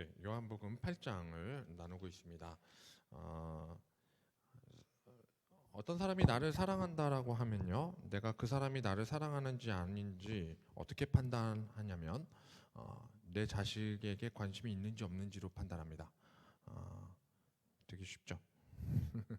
네, 요한복음 8장을 나누고 있습니다. 어, 어떤 사람이 나를 사랑한다라고 하면요, 내가 그 사람이 나를 사랑하는지 아닌지 어떻게 판단하냐면 어, 내 자식에게 관심이 있는지 없는지로 판단합니다. 어, 되게 쉽죠.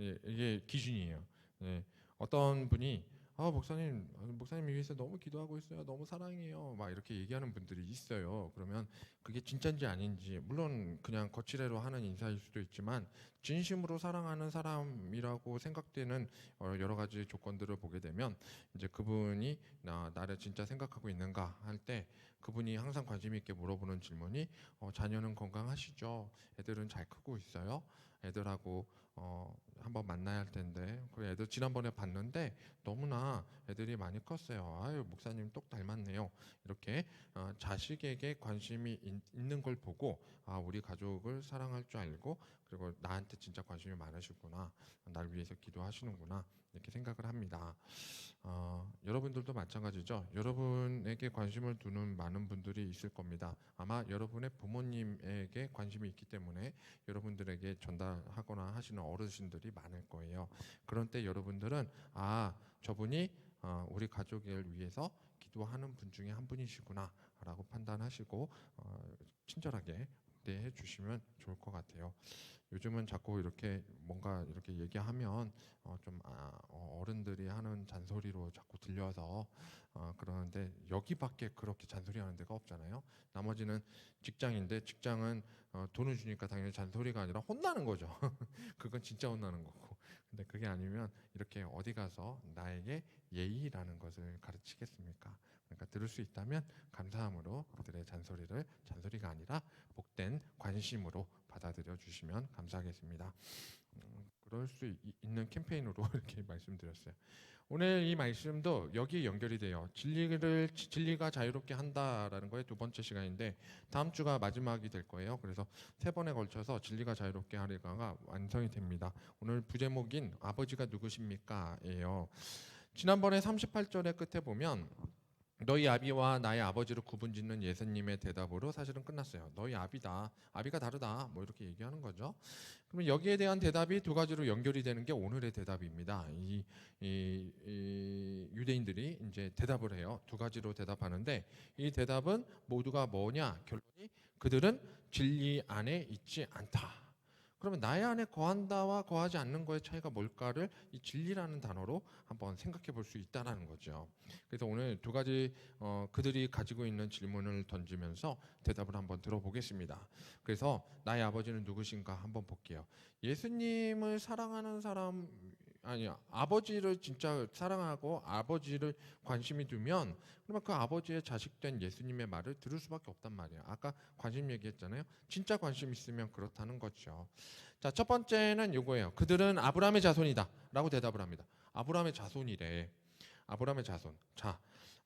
예, 이게 기준이에요. 예, 어떤 분이 아 목사님 목사님 위해서 너무 기도하고 있어요. 너무 사랑해요. 막 이렇게 얘기하는 분들이 있어요. 그러면 그게 진짜인지 아닌지 물론 그냥 거칠애로 하는 인사일 수도 있지만 진심으로 사랑하는 사람이라고 생각되는 어, 여러 가지 조건들을 보게 되면 이제 그분이 나 나를 진짜 생각하고 있는가 할 때 그분이 항상 관심 있게 물어보는 질문이 어, 자녀는 건강하시죠? 애들은 잘 크고 있어요? 애들하고 어, 한번 만나야 할 텐데 그 애들 지난번에 봤는데 너무나 애들이 많이 컸어요. 아유 목사님 똑 닮았네요. 이렇게 어, 자식에게 관심이 있, 있는 걸 보고 아 우리 가족을 사랑할 줄 알고 그리고 나한테 진짜 관심이 많으시구나 날 위해서 기도하시는구나 이렇게 생각을 합니다. 어, 여러분들도 마찬가지죠. 여러분에게 관심을 두는 많은 분들이 있을 겁니다. 아마 여러분의 부모님에게 관심이 있기 때문에 여러분들에게 전달하거나 하시는 어르신들이 많을 거예요. 그런 때 여러분들은 아 저분이 어, 우리 가족을 위해서 기도하는 분 중에 한 분이시구나라고 판단하시고 어, 친절하게 대해 주시면 좋을 것 같아요. 요즘은 자꾸 이렇게 뭔가 이렇게 얘기하면 어, 좀 아, 어, 어른들이 하는 잔소리로 자꾸 들려서 어, 그러는데 여기밖에 그렇게 잔소리하는 데가 없잖아요. 나머지는 직장인데 직장은 어, 돈을 주니까 당연히 잔소리가 아니라 혼나는 거죠. 그건 진짜 혼나는 거고. 근데 그게 아니면 이렇게 어디 가서 나에게 예의라는 것을 가르치겠습니까? 그러니까 들을 수 있다면 감사함으로 그들의 잔소리를 잔소리가 아니라 복된 관심으로 받아들여 주시면 감사하겠습니다. 음, 그럴 수 이- 있는 캠페인으로 이렇게 말씀드렸어요. 오늘 이 말씀도 여기에 연결이 돼요. 진리를 진리가 자유롭게 한다라는 거의 두 번째 시간인데 다음 주가 마지막이 될 거예요. 그래서 세 번에 걸쳐서 진리가 자유롭게 하리가가 완성이 됩니다. 오늘 부제목인 아버지가 누구십니까?예요. 지난번에 38절의 끝에 보면 너희 아비와 나의 아버지를 구분짓는 예수님의 대답으로 사실은 끝났어요. 너희 아비다, 아비가 다르다, 뭐 이렇게 얘기하는 거죠. 그러면 여기에 대한 대답이 두 가지로 연결이 되는 게 오늘의 대답입니다. 이, 이, 이 유대인들이 이제 대답을 해요. 두 가지로 대답하는데 이 대답은 모두가 뭐냐? 결론이 그들은 진리 안에 있지 않다. 그러면 나의 안에 거한다와 거하지 않는 거의 차이가 뭘까를 이 진리라는 단어로 한번 생각해 볼 수 있다라는 거죠. 그래서 오늘 두 가지 어, 그들이 가지고 있는 질문을 던지면서 대답을 한번 들어보겠습니다. 그래서 나의 아버지는 누구신가 한번 볼게요. 예수님을 사랑하는 사람 아니 아버지를 진짜 사랑하고 아버지를 관심이 두면 그러면 그 아버지의 자식된 예수님의 말을 들을 수밖에 없단 말이에요. 아까 관심 얘기했잖아요. 진짜 관심 있으면 그렇다는 거죠. 자, 첫 번째는 요거예요. 그들은 아브라함의 자손이다라고 대답을 합니다. 아브라함의 자손이래. 아브라함의 자손. 자,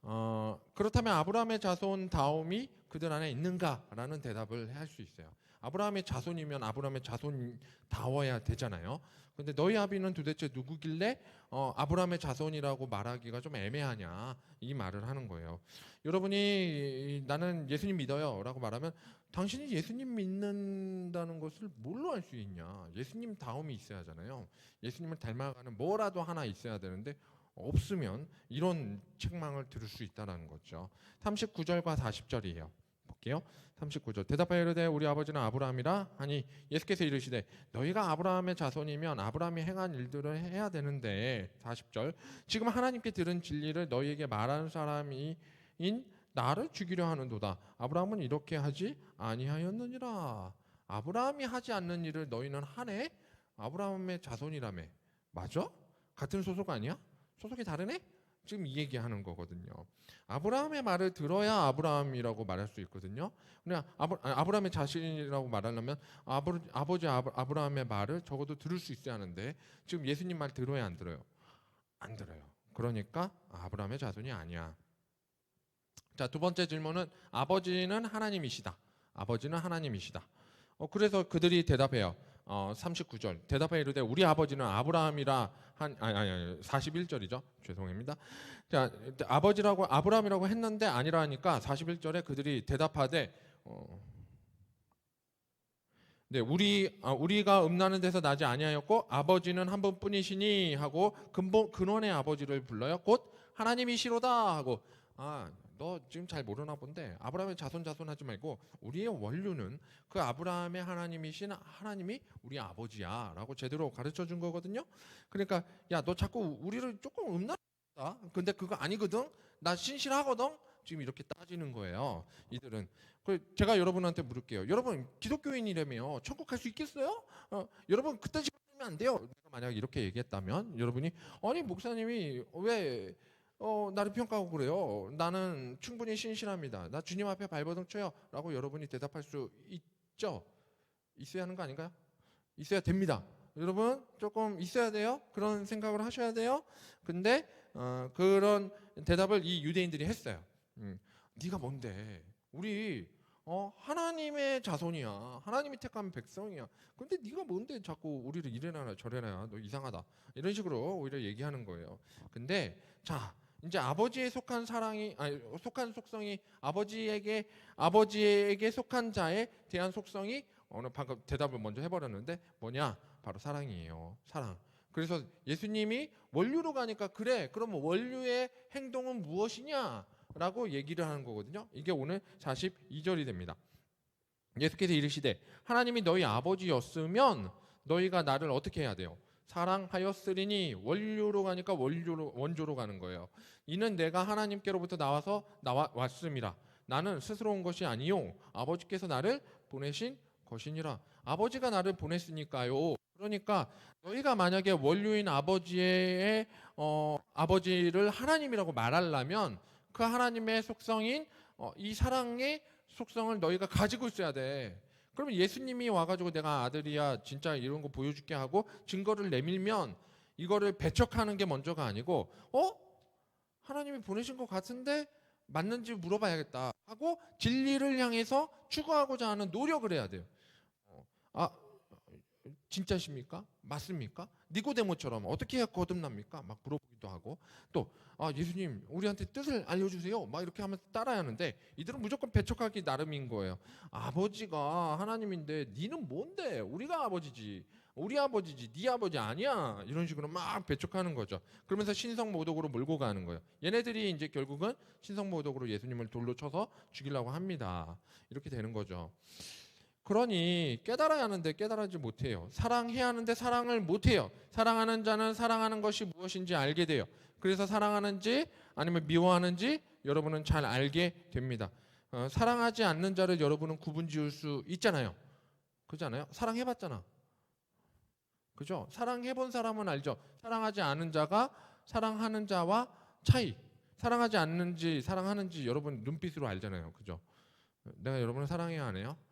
어, 그렇다면 아브라함의 자손 다음이 그들 안에 있는가라는 대답을 할 수 있어요. 아브라함의 자손이면 아브라함의 자손 다워야 되잖아요. 근데 너희 아비는 도대체 누구길래 어, 아브라함의 자손이라고 말하기가 좀 애매하냐 이 말을 하는 거예요. 여러분이 나는 예수님 믿어요라고 말하면 당신이 예수님 믿는다는 것을 뭘로 알 수 있냐? 예수님 다음이 있어야 하잖아요. 예수님을 닮아가는 뭐라도 하나 있어야 되는데 없으면 이런 책망을 들을 수 있다는 거죠. 39절과 40절이에요. 볼게요. 39절. 대답하여 이르되 우리 아버지는 아브라함이라 하니 예수께서 이르시되 너희가 아브라함의 자손이면 아브라함이 행한 일들을 해야 되는데 40절. 지금 하나님께 들은 진리를 너희에게 말하는 사람인 나를 죽이려 하는도다. 아브라함은 이렇게 하지 아니하였느니라. 아브라함이 하지 않는 일을 너희는 하네? 아브라함의 자손이라며. 맞아? 같은 소속 아니야? 소속이 다르네? 지금 이 얘기하는 거거든요. 아브라함의 말을 들어야 아브라함이라고 말할 수 있거든요. 그냥 아브, 아, 아브라함의 자신이라고 말하려면 아버, 아버지 아브, 아브 라함의 말을 적어도 들을 수 있어야 하는데 지금 예수님 말 들어야 안 들어요? 안 들어요. 그러니까 아브라함의 자손이 아니야. 자, 두 번째 질문은 아버지는 하나님이시다. 아버지는 하나님이시다. 어, 그래서 그들이 대답해요. 어, 39절. 대답해 이르되 우리 아버지는 아브라함이라 한 아니 아니, 아니 41절이죠. 죄송합니다. 자, 아버지라고 아브라함이라고 했는데 아니라 하니까 41절에 그들이 대답하되 어, 네, 우리 아, 우리가 음나는 데서 나지 아니하였고 아버지는 한 분뿐이시니 하고 근본 근원의 아버지를 불러요. 곧 하나님이시로다 하고 아, 너 지금 잘 모르나 본데 아브라함의 자손 자손 하지 말고 우리의 원류는 그 아브라함의 하나님이신 하나님이 우리 아버지야라고 제대로 가르쳐 준 거거든요. 그러니까 야, 너 자꾸 우리를 조금 음란하다. 근데 그거 아니거든. 나 신실하거든. 지금 이렇게 따지는 거예요. 이들은. 그 제가 여러분한테 물을게요. 여러분 기독교인이라며 천국 갈 수 있겠어요? 어, 여러분 식으로 하면 안 돼요. 만약 이렇게 얘기했다면 여러분이 아니 목사님이 왜 어, 나를 평가하고 그래요. 나는 충분히 신실합니다. 나 주님 앞에 발버둥 쳐요 라고 여러분이 대답할 수 있죠. 있어야 하는 거 아닌가요? 있어야 됩니다. 여러분 조금 있어야 돼요. 그런 생각을 하셔야 돼요. 근데 어, 그런 대답을 이 유대인들이 했어요. 음, 네가 뭔데? 우리 어, 하나님의 자손이야. 하나님이 택한 백성이야. 근데 네가 뭔데 자꾸 우리를 이래나 저래나 너 이상하다. 이런 식으로 오히려 얘기하는 거예요. 근데 자 이제 아버지에 속한 사랑이 아니 속한 속성이 아버지에게 아버지에게 속한 자에 대한 속성이 오늘 방금 대답을 먼저 해버렸는데 뭐냐 바로 사랑이에요. 사랑. 그래서 예수님이 원류로 가니까 그래 그럼 원류의 행동은 무엇이냐? 라고 얘기를 하는 거거든요. 이게 오늘 42절이 됩니다. 예수께서 이르시되 하나님이 너희 아버지였으면 너희가 나를 어떻게 해야 돼요? 사랑하였으리니 원류로 가니까 원류로 원조로 가는 거예요. 이는 내가 하나님께로부터 나와서 나와 왔음이라. 나는 스스로 온 것이 아니요 아버지께서 나를 보내신 것이니라. 아버지가 나를 보냈으니까요. 그러니까 너희가 만약에 원류인 아버지의 어, 아버지를 하나님이라고 말하려면 그 하나님의 속성인 어, 이 사랑의 속성을 너희가 가지고 있어야 돼. 그러면 예수님이 와가지고 내가 아들이야 진짜 이런 거 보여줄게 하고 증거를 내밀면 이거를 배척하는 게 먼저가 아니고 어 하나님이 보내신 것 같은데 맞는지 물어봐야겠다 하고 진리를 향해서 추구하고자 하는 노력을 해야 돼요. 어, 아 진짜십니까? 맞습니까? 니고데모처럼 어떻게 해야 거듭납니까? 막 물어보기도 하고 또 아, 예수님 우리한테 뜻을 알려주세요. 막 이렇게 하면서 따라야 하는데 이들은 무조건 배척하기 나름인 거예요. 아버지가 하나님인데 니는 뭔데? 우리가 아버지지. 우리 아버지지. 네 아버지 아니야. 이런 식으로 막 배척하는 거죠. 그러면서 신성 모독으로 몰고 가는 거예요. 얘네들이 이제 결국은 신성 모독으로 예수님을 돌로 쳐서 죽이려고 합니다. 이렇게 되는 거죠. 그러니 깨달아야 하는데 깨달지 못해요. 사랑해야 하는데 사랑을 못해요. 사랑하는 자는 사랑하는 것이 무엇인지 알게 돼요. 그래서 사랑하는지 아니면 미워하는지 여러분은 잘 알게 됩니다. 어, 사랑하지 않는 자를 여러분은 구분 지을 수 있잖아요. 그렇잖아요. 사랑해봤잖아. 그죠? 사랑해본 사람은 알죠. 사랑하지 않은 자가 사랑하는 자와 차이. 사랑하지 않는지 사랑하는지 여러분 눈빛으로 알잖아요. 그죠? 내가 여러분을 사랑해야 하네요.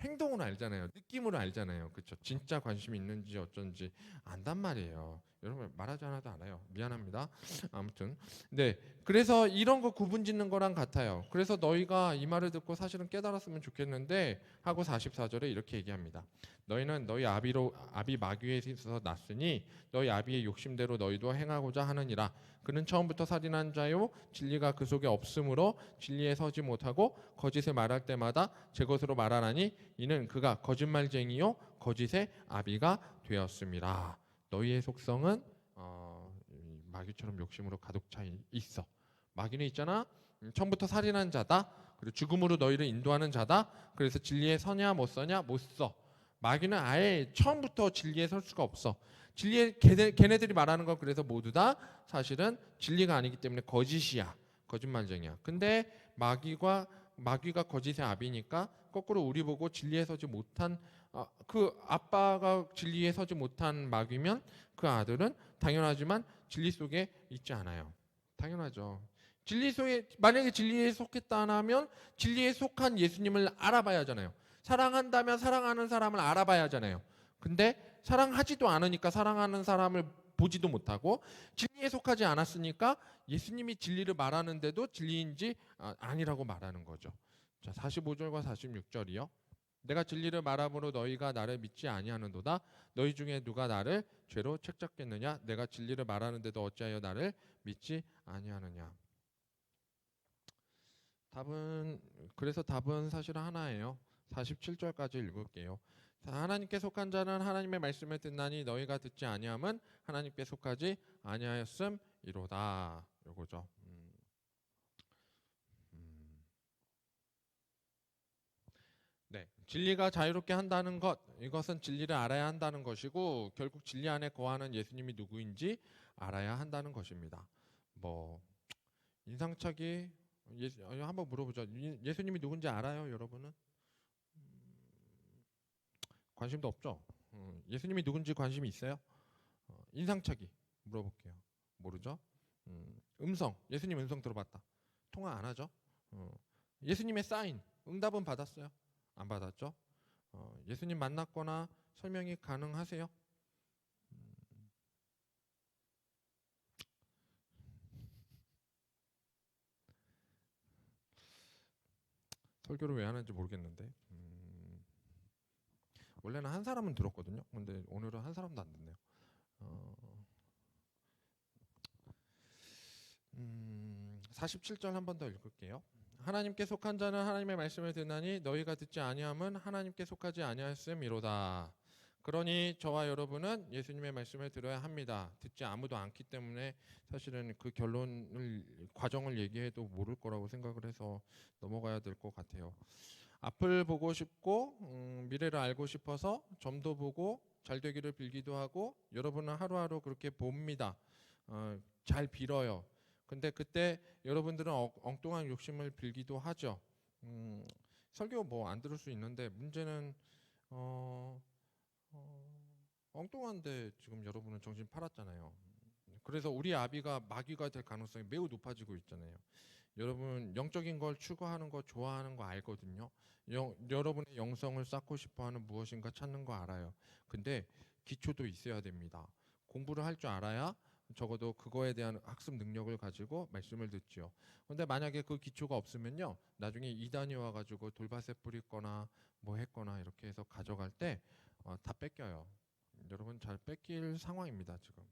행동은 알잖아요. 느낌으로 알잖아요. 그렇죠? 진짜 관심이 있는지 어쩐지 안단 말이에요. 여러분 말하지 않아도 알아요. 미안합니다. 아무튼 네 그래서 이런 거 구분 짓는 거랑 같아요. 그래서 너희가 이 말을 듣고 사실은 깨달았으면 좋겠는데 하고 44절에 이렇게 얘기합니다. 너희는 너희 아비로 아비 마귀에서 났으니 너희 아비의 욕심대로 너희도 행하고자 하느니라. 그는 처음부터 살인한 자요 진리가 그 속에 없으므로 진리에 서지 못하고 거짓을 말할 때마다 제 것으로 말하나니 이는 그가 거짓말쟁이요 거짓의 아비가 되었습니다. 너희의 속성은 어, 이 마귀처럼 욕심으로 가득 차 있어. 마귀는 있잖아. 음, 처음부터 살인한 자다. 그리고 죽음으로 너희를 인도하는 자다. 그래서 진리에 서냐 못 서냐 못 서. 마귀는 아예 처음부터 진리에 설 수가 없어. 진리에 걔네, 걔네들이 말하는 건 그래서 모두 다 사실은 진리가 아니기 때문에 거짓이야. 거짓말쟁이야. 근데 마귀가 마귀가 거짓의 아비니까 거꾸로 우리 보고 진리에 서지 못한 아, 그 아빠가 진리에 서지 못한 마귀면 그 아들은 당연하지만 진리 속에 있지 않아요. 당연하죠. 진리 속에 만약에 진리에 속했다면 진리에 속한 예수님을 알아봐야 하잖아요. 사랑한다면 사랑하는 사람을 알아봐야 하잖아요. 근데 사랑하지도 않으니까 사랑하는 사람을 보지도 못하고 진리에 속하지 않았으니까 예수님이 진리를 말하는데도 진리인지 아, 아니라고 말하는 거죠. 자, 45절과 46절이요. 내가 진리를 말함으로 너희가 나를 믿지 아니하는도다. 너희 중에 누가 나를 죄로 책잡겠느냐? 내가 진리를 말하는데도 어찌하여 나를 믿지 아니하느냐? 답은 그래서 답은 사실 하나예요. 47절까지 읽을게요. 자, 하나님께 속한 자는 하나님의 말씀을 듣나니 너희가 듣지 아니함은 하나님께 속하지 아니하였음이로다. 요거죠. 음. 음. 네, 진리가 자유롭게 한다는 것 이것은 진리를 알아야 한다는 것이고 결국 진리 안에 거하는 예수님이 누구인지 알아야 한다는 것입니다. 뭐 인상착의 예수, 어, 한번 물어보죠. 예- 예수님이 누군지 알아요, 여러분은? 음, 관심도 없죠. 음, 예수님이 누군지 관심이 있어요? 어, 인상착의 물어볼게요. 모르죠? 음, 음성 예수님 음성 들어봤다. 통화 안 하죠? 어, 예수님의 사인 응답은 받았어요? 안 받았죠? 어, 예수님 만났거나 설명이 가능하세요? 음. 설교를 왜 하는지 모르겠는데 음, 원래는 한 사람은 들었거든요. 근데 오늘은 한 사람도 안 듣네요. 어, 음, 47절 한 번 더 읽을게요. 하나님께 속한 자는 하나님의 말씀을 듣나니 너희가 듣지 아니함은 하나님께 속하지 아니하였음이로다. 그러니 저와 여러분은 예수님의 말씀을 들어야 합니다. 듣지 아무도 않기 때문에 사실은 그 결론을 과정을 얘기해도 모를 거라고 생각을 해서 넘어가야 될 것 같아요. 앞을 보고 싶고 음, 미래를 알고 싶어서 점도 보고 잘 되기를 빌기도 하고 여러분은 하루하루 그렇게 봅니다. 어, 잘 빌어요. 근데 그때 여러분들은 엉- 엉뚱한 욕심을 빌기도 하죠. 음, 설교 뭐 안 들을 수 있는데 문제는 어, 어, 엉뚱한데 지금 여러분은 정신 팔았잖아요. 그래서 우리 아비가 마귀가 될 가능성이 매우 높아지고 있잖아요. 여러분 영적인 걸 추구하는 거 좋아하는 거 알거든요. 영, 여러분의 영성을 쌓고 싶어하는 무엇인가 찾는 거 알아요. 근데 기초도 있어야 됩니다. 공부를 할 줄 알아야 적어도 그거에 대한 학습 능력을 가지고 말씀을 듣지요. 근데 만약에 그 기초가 없으면요, 나중에 이단이 와가지고 돌밭에 뿌리거나 뭐 했거나 이렇게 해서 가져갈 때 어, 다 뺏겨요. 여러분 잘 뺏길 상황입니다 지금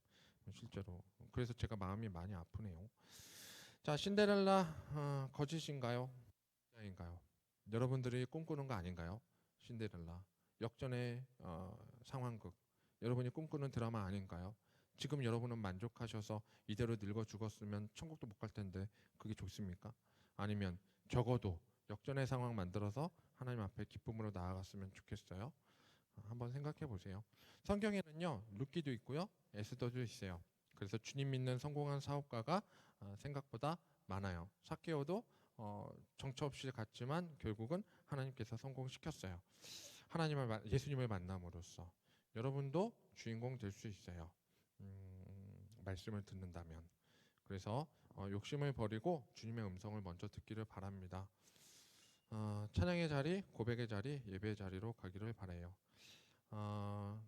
실제로. 그래서 제가 마음이 많이 아프네요. 자 신데렐라 어, 거짓인가요? 인가요? 여러분들이 꿈꾸는 거 아닌가요? 신데렐라 역전의 어, 상황극 여러분이 꿈꾸는 드라마 아닌가요? 지금 여러분은 만족하셔서 이대로 늙어 죽었으면 천국도 못 갈 텐데 그게 좋습니까? 아니면 적어도 역전의 상황 만들어서 하나님 앞에 기쁨으로 나아갔으면 좋겠어요. 어, 한번 생각해 보세요. 성경에는요 루키도 있고요 에스더도 있어요. 그래서 주님 믿는 성공한 사업가가 어, 생각보다 많아요. 사케오도 어, 정처 없이 갔지만 결국은 하나님께서 성공시켰어요. 하나님을 마- 예수님을 만남으로써 여러분도 주인공 될 수 있어요. 음, 말씀을 듣는다면 그래서 어, 욕심을 버리고 주님의 음성을 먼저 듣기를 바랍니다. 어, 찬양의 자리, 고백의 자리, 예배의 자리로 가기를 바래요. 어,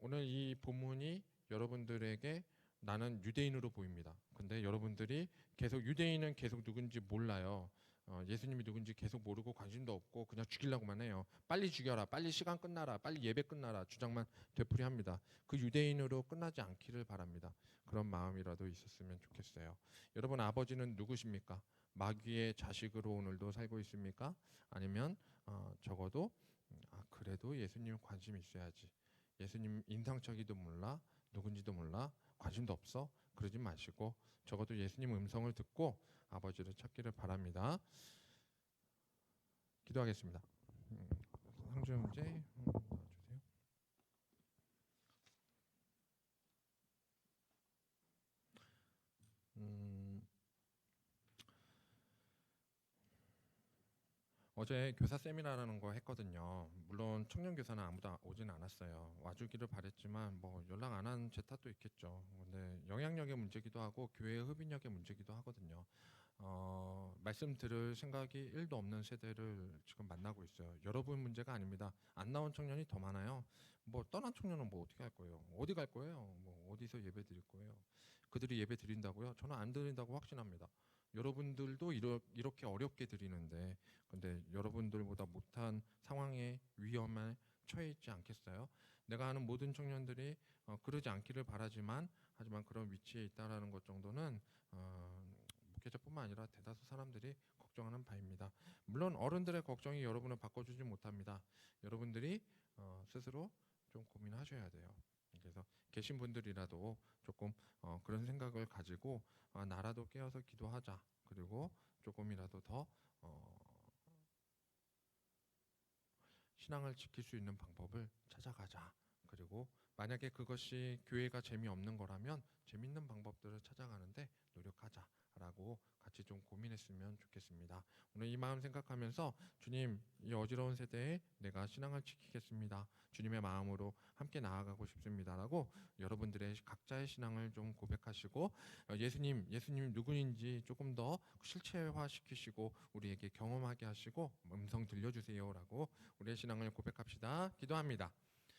오늘 이 본문이 여러분들에게 나는 유대인으로 보입니다. 근데 여러분들이 계속 유대인은 계속 누군지 몰라요. 어, 예수님이 누군지 계속 모르고 관심도 없고 그냥 죽이려고만 해요. 빨리 죽여라, 빨리 시간 끝나라, 빨리 예배 끝나라 주장만 되풀이합니다. 그 유대인으로 끝나지 않기를 바랍니다. 그런 마음이라도 있었으면 좋겠어요. 여러분 아버지는 누구십니까? 마귀의 자식으로 오늘도 살고 있습니까? 아니면 어, 적어도 음, 아 그래도 예수님 관심 있어야지. 예수님 인상착의도 몰라, 누군지도 몰라, 관심도 없어. 그러지 마시고 적어도 예수님 음성을 듣고 아버지를 찾기를 바랍니다. 기도하겠습니다. 음, 상주 형제 음, 나와주세요. 음, 어제 교사 세미나라는 거 했거든요. 물론 청년 교사는 아무도 아- 오진 않았어요. 와주기를 바랬지만 뭐 연락 안 한 제 탓도 있겠죠. 근데 영향력의 문제기도 하고 교회의 흡인력의 문제기도 하거든요. 어, 말씀 들을 생각이 1도 없는 세대를 지금 만나고 있어요. 여러분 문제가 아닙니다. 안 나온 청년이 더 많아요. 뭐 떠난 청년은 뭐 어떻게 할 거예요? 어디 갈 거예요? 뭐 어디서 예배 드릴 거예요? 그들이 예배 드린다고요? 저는 안 드린다고 확신합니다. 여러분들도 이러, 이렇게 어렵게 드리는데 근데 여러분들보다 못한 상황에 위험에 처해 있지 않겠어요? 내가 아는 모든 청년들이 어, 그러지 않기를 바라지만 하지만 그런 위치에 있다라는 것 정도는 어, 목회자뿐만 아니라 대다수 사람들이 걱정하는 바입니다. 물론 어른들의 걱정이 여러분을 바꿔주지 못합니다. 여러분들이 어, 스스로 좀 고민하셔야 돼요. 그래서 계신 분들이라도 조금 어, 그런 생각을 가지고 아, 나라도 깨어서 기도하자. 그리고 조금이라도 더 어, 신앙을 지킬 수 있는 방법을 찾아가자. 그리고 만약에 그것이 교회가 재미없는 거라면 재밌는 방법들을 찾아가는데 노력하자 라고 같이 좀 고민했으면 좋겠습니다. 오늘 이 마음 생각하면서 주님 이 어지러운 세대에 내가 신앙을 지키겠습니다. 주님의 마음으로 함께 나아가고 싶습니다라고 여러분들의 각자의 신앙을 좀 고백하시고 어, 예수님 예수님 누구인지 조금 더 실체화 시키시고 우리에게 경험하게 하시고 음성 들려주세요라고 우리의 신앙을 고백합시다. 기도합니다.